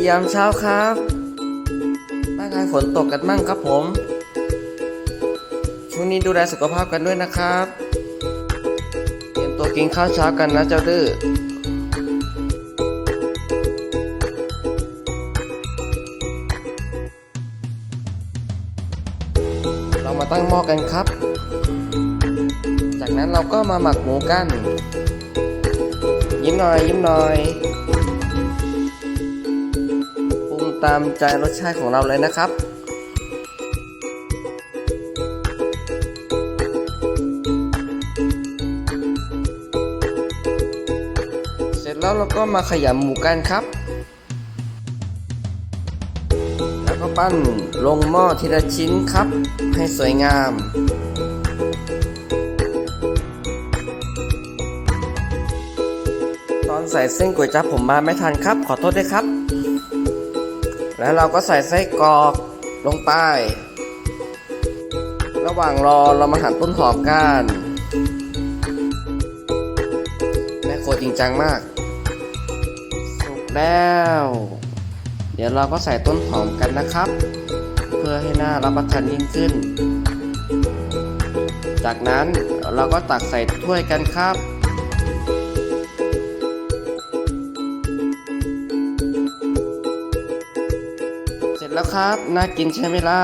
ียามเช้าครับบ้านใครฝนตกกันมั่งครับผม ช่วงนี้ดูแลสุขภาพกันด้วยนะครับ เตรียมตัวกินข้าวเช้ากันนะเจ้าดื้อเรามาตั้งหม้อกันครับ จากนั้นเราก็มาหมักหมูกัน ยิ้มหน่อยยิ้มหน่อย ตามใจรสชาติของเราเลยนะครับเสร็จแล้วเราก็มาขยำหมูกันครับ แล้วก็ปั้นลงหม้อทีละชิ้นครับ ให้สวยงาม ตอนใส่เส้นก๋วยจั๊บผมมาไม่ทันครับ ขอโทษด้วยครับ แล้วเราก็ใส่ไส้กรอกลงไป ระหว่างรอเรามาหั่นต้นหอมกันแม่โคตรจริงจังมาก สุกแล้ว เดี๋ยวเราก็ใส่ต้นหอมกันนะครับ เพื่อให้หน้ารับประทานยิ่งขึ้น จากนั้นเราก็ตักใส่ถ้วยกันครับ แล้วครับ น่ากินใช่ไหมล่ะ